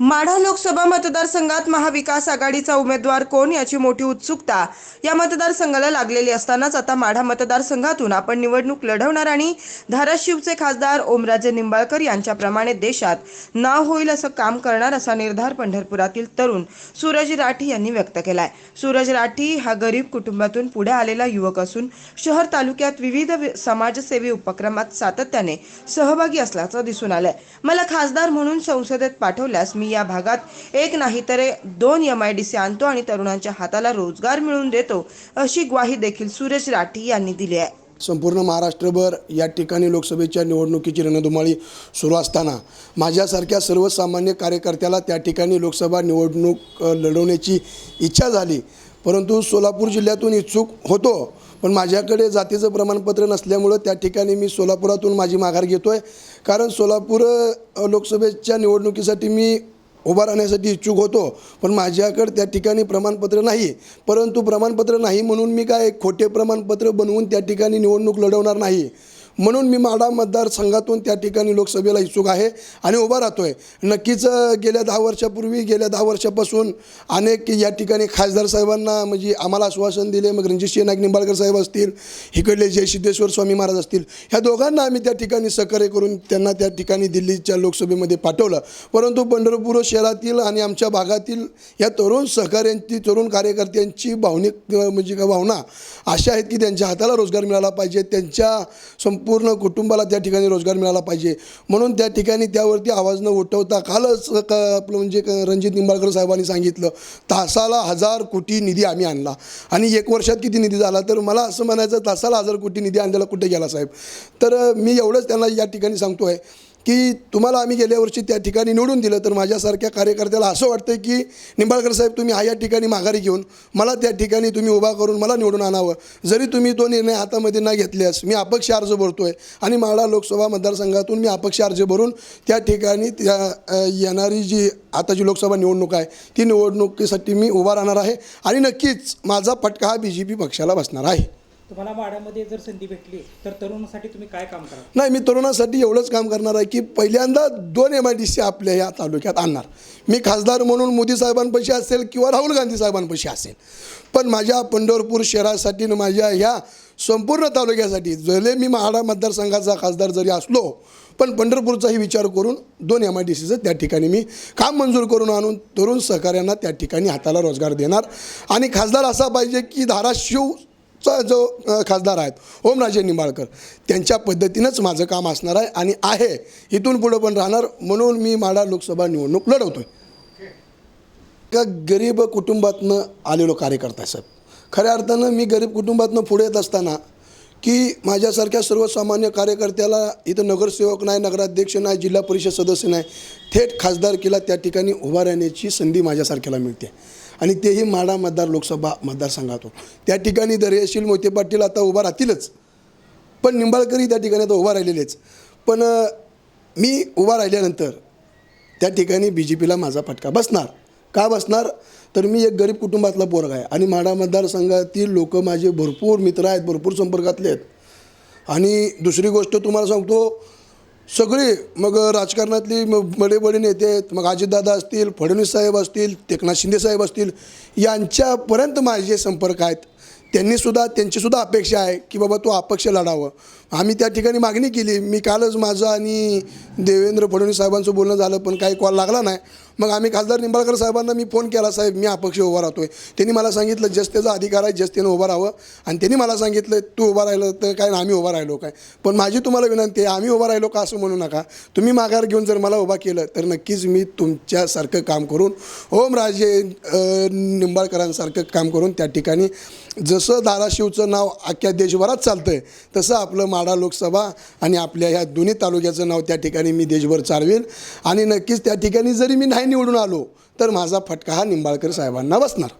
माढा लोकसभा मतदारसंघात महाविकास आघाडीचा उमेदवार कोण याची मोठी उत्सुकता या मतदारसंघाला लागलेली असतानाच आता माढा मतदारसंघातून आपण निवडणूक लढवणार आणि धाराशिवचे खासदार ओमराजे निंबाळकर यांच्याप्रमाणे देशात नाव होईल असं काम करणार असा निर्धार पंढरपुरातील तरुण सूरज राठी यांनी व्यक्त केलाय. सूरज राठी हा गरीब कुटुंबातून पुढे आलेला युवक असून शहर तालुक्यात विविध समाजसेवी उपक्रमात सातत्याने सहभागी असल्याचं दिसून आलंय. मला खासदार म्हणून संसदेत पाठवल्यास मी या भागात एक नाही तर दोन एम आय डी सी आणतो आणि तरुणांच्या हाताला रोजगार मिळवून देतो अशी ग्वाही देखील सुरेश राठी यांनी दिली आहे. संपूर्ण महाराष्ट्रभर या ठिकाणी लोकसभेच्या निवडणुकीची रणधुमाळी सुरू असताना माझ्यासारख्या सर्वसामान्य कार्यकर्त्याला त्या ठिकाणी लोकसभा निवडणूक लढवण्याची इच्छा झाली. परंतु सोलापूर जिल्ह्यातून इच्छुक होतो पण माझ्याकडे जातीचं प्रमाणपत्र नसल्यामुळं त्या ठिकाणी मी सोलापुरातून माझी माघार घेतो आहे कारण सोलापूर लोकसभेच्या निवडणुकीसाठी मी उभा राहण्यासाठी इच्छुक होतो. पण माझ्याकडे त्या ठिकाणी प्रमाणपत्र नाही. परंतु प्रमाणपत्र नाही म्हणून मी काय खोटे प्रमाणपत्र बनवून त्या ठिकाणी निवडणूक लढवणार नाही. म्हणून मी माडा मतदारसंघातून त्या ठिकाणी लोकसभेला इच्छुक आहे आणि उभा राहतो आहे नक्कीच गेल्या दहा वर्षापूर्वी गेल्या दहा वर्षापासून अनेक या ठिकाणी खासदार साहेबांना म्हणजे आम्हाला आश्वासन दिले. मग रणजितसिंह नाईक निंबाळकर साहेब असतील इकडले जय सिद्धेश्वर स्वामी महाराज असतील ह्या दोघांना आम्ही त्या ठिकाणी सहकार्य करून त्यांना त्या ठिकाणी दिल्लीच्या लोकसभेमध्ये पाठवलं. परंतु पंढरपूर शहरातील आणि आमच्या भागातील या तरुण सहकाऱ्यांची तरुण कार्यकर्त्यांची भावनिक म्हणजे काय भावना अशा आहेत की त्यांच्या हाताला रोजगार मिळाला पाहिजे. त्यांच्या संप पूर्ण कुटुंबाला त्या ठिकाणी रोजगार मिळाला पाहिजे. म्हणून त्या ठिकाणी त्यावरती आवाज न उठवता कालच क आपलं म्हणजे क रणजित निंबाळकर साहेबांनी सांगितलं तासाला हजार कोटी निधी आम्ही आणला. आणि एक वर्षात किती निधी झाला? तर मला असं म्हणायचं तासाला हजार कोटी निधी आणलेला कुठे गेला साहेब? तर मी एवढंच त्यांना या ठिकाणी सांगतो आहे की तुम्हाला आम्ही गेल्या वर्षी त्या ठिकाणी निवडून दिलं तर माझ्यासारख्या कार्यकर्त्याला असं वाटतं की निंबाळकर साहेब तुम्ही हा या ठिकाणी माघारी घेऊन मला त्या ठिकाणी तुम्ही उभा करून मला निवडून आणावं. जरी तुम्ही तो निर्णय हातामध्ये न घेतल्यास मी अपक्ष अर्ज भरतो आहे आणि माळा लोकसभा मतदारसंघातून मी अपक्ष अर्ज भरून त्या ठिकाणी त्या येणारी जी आता जी लोकसभा निवडणूक आहे ती निवडणुकीसाठी मी उभा राहणार आहे आणि नक्कीच माझा फटका हा बी जे पी पक्षाला बसणार आहे. तुम्हाला वाड्यामध्ये जर संधी भेटली तर तरुणासाठी तुम्ही काय काम कराल? नाही मी तरुणासाठी एवढंच काम करणार आहे की पहिल्यांदा दोन एम आय डी सी आपल्या या तालुक्यात आणणार. मी खासदार म्हणून मोदी साहेबांपाशी असेल किंवा राहुल गांधी साहेबांपाशी असेल. पण माझ्या पंढरपूर शहरासाठी आणि माझ्या ह्या संपूर्ण तालुक्यासाठी जरी मी महाडा मतदारसंघाचा खासदार जरी असलो पण पंढरपूरचाही विचार करून दोन एम आय डी सीचं त्या ठिकाणी मी काम मंजूर करून आणून तरुण सहकाऱ्यांना त्या ठिकाणी हाताला रोजगार देणार. आणि खासदार असा पाहिजे की धाराशिव चा जो खासदार आहेत ओमराजे निंबाळकर त्यांच्या पद्धतीनंच माझं काम असणार आहे आणि आहे. इथून पुढं पण राहणार म्हणून मी माडा लोकसभा निवडणूक लढवतो आहे का गरीब कुटुंबातनं आलेलो कार्यकर्ता आहे साहेब खऱ्या अर्थानं मी गरीब कुटुंबातनं पुढे येत असताना की माझ्यासारख्या सर्वसामान्य कार्यकर्त्याला इथं नगरसेवक नाही नगराध्यक्ष नाही जिल्हा परिषद सदस्य नाही थेट खासदारकीला त्या ठिकाणी उभा राहण्याची संधी माझ्यासारख्याला मिळते. आणि तेही माडा मतदार लोकसभा मतदारसंघातून. त्या ठिकाणी दर्याशील मोहिते पाटील आता उभा राहतीलच. पण निंबाळकरही त्या ठिकाणी आता उभा राहिलेलेच. पण मी उभा राहिल्यानंतर त्या ठिकाणी बी जे पीला माझा फटका बसणार. का बसणार? तर मी एक गरीब कुटुंबातला पोरगा आहे. आणि माडा मतदारसंघातील लोक माझे भरपूर मित्र आहेत भरपूर संपर्कातले आहेत. आणि दुसरी गोष्ट तुम्हाला सांगतो सगळी मग राजकारणातली मग बडे बडे नेते आहेत मग अजितदादा असतील फडणवीस साहेब असतील एकनाथ शिंदे साहेब असतील यांच्यापर्यंत माझे संपर्क आहेत त्यांनीसुद्धा त्यांचीसुद्धा अपेक्षा आहे की बाबा तो अपक्ष लढावं. आम्ही त्या ठिकाणी मागणी केली. मी कालच माझं आणि देवेंद्र फडणवीस साहेबांचं बोलणं झालं पण काही कॉल लागला नाही. मग आम्ही खासदार निंबाळकर साहेबांना मी फोन केला साहेब मी अपक्ष उभा राहतो आहे त्यांनी मला सांगितलं जस्तेचा अधिकार आहे जस्तेनं उभं राहावं. आणि त्यांनी मला सांगितलं तू उभा राहिलं तर काय आम्ही उभा राहिलो काय? पण माझी तुम्हाला विनंती आहे आम्ही उभा राहिलो का असं म्हणू नका. तुम्ही माघार घेऊन जर मला उभा केलं तर नक्कीच मी तुमच्यासारखं काम करून ओमराजे राजे निंबाळकरांसारखं काम करून त्या ठिकाणी जसं धाराशिवचं नाव अख्ख्या देशभरात चालतं आहे तसं आपलं माढा लोकसभा आणि आपल्या ह्या दोन्ही तालुक्याचं नाव त्या ठिकाणी मी देशभर चालवेल आणि नक्कीच त्या ठिकाणी जरी मी नाही निवडून आलो तर माझा फटका हा निंबाळकर साहेबांना बसणार.